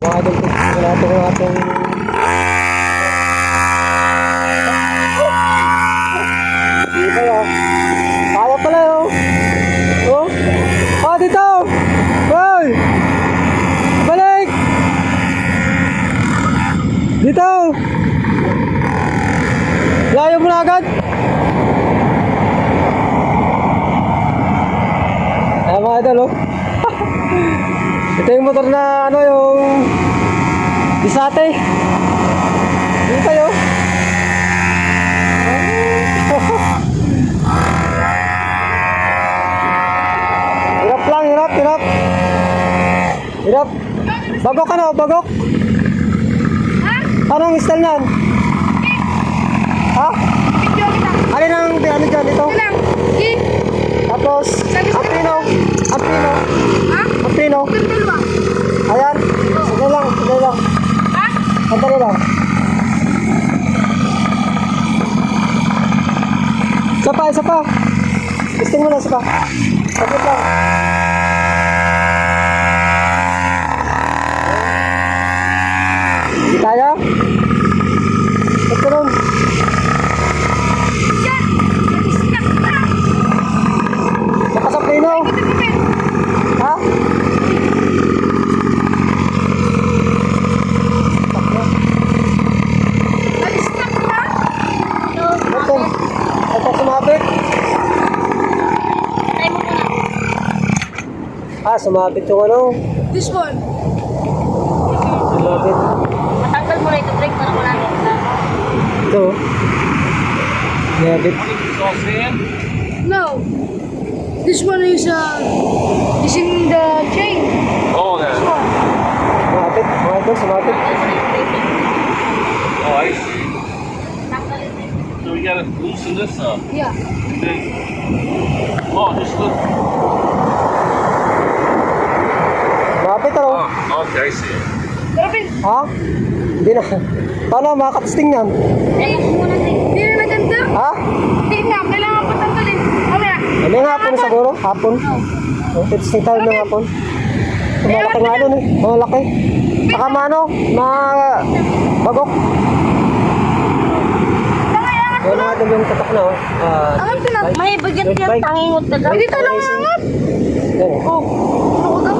Mga idol, wala ito ng ating... Di ba yan? Kaya pala yun. Oh. Oh, dito! Hoy! Balik! Dito! Layo mo na agad! Ayan mga idol, oh. Ito yung motor na ano yung Bisate. Dito tayo. hirap lang, hirap, hirap. Hirap. Bagok ano, bagok. Anong style niyan? Ha? Alin ang ano Ito dalawa. Ayan. Sige lang, sige lang. Ha? Sandali lang. Isa pa, isa pa. Testing mo na, isa pa. Saglit lang. Ah, sumabit yung ano. This one. Sumabit. Matanggal mo na ito, break para wala na ito. Ito. Sumabit. No. This one is uh is in the chain. Oh, yeah. This one. Sumabit. Mga ito, sumabit. Oh, I see. So we gotta loosen this up. Yeah. Then, oh, just look. Oh, it. Pero pin. Ha? Hindi na. Paano makakatisting yan? Eh, muna. Hindi na maganda. Ha? Hindi na. Kailangan pa tanggalin. Mamaya. Ano nga hapon siguro? Hapon? Oh, testing tayo ng hapon. Malaki nga ano eh. Malaki. Saka maano, ma... Bagok. Yan na natin yung tatak na oh. Ah, Ang pinag... May bagyan bike. tangingot ka daw. Hindi talong racing. angat. yan. Oh. Ano ko daw?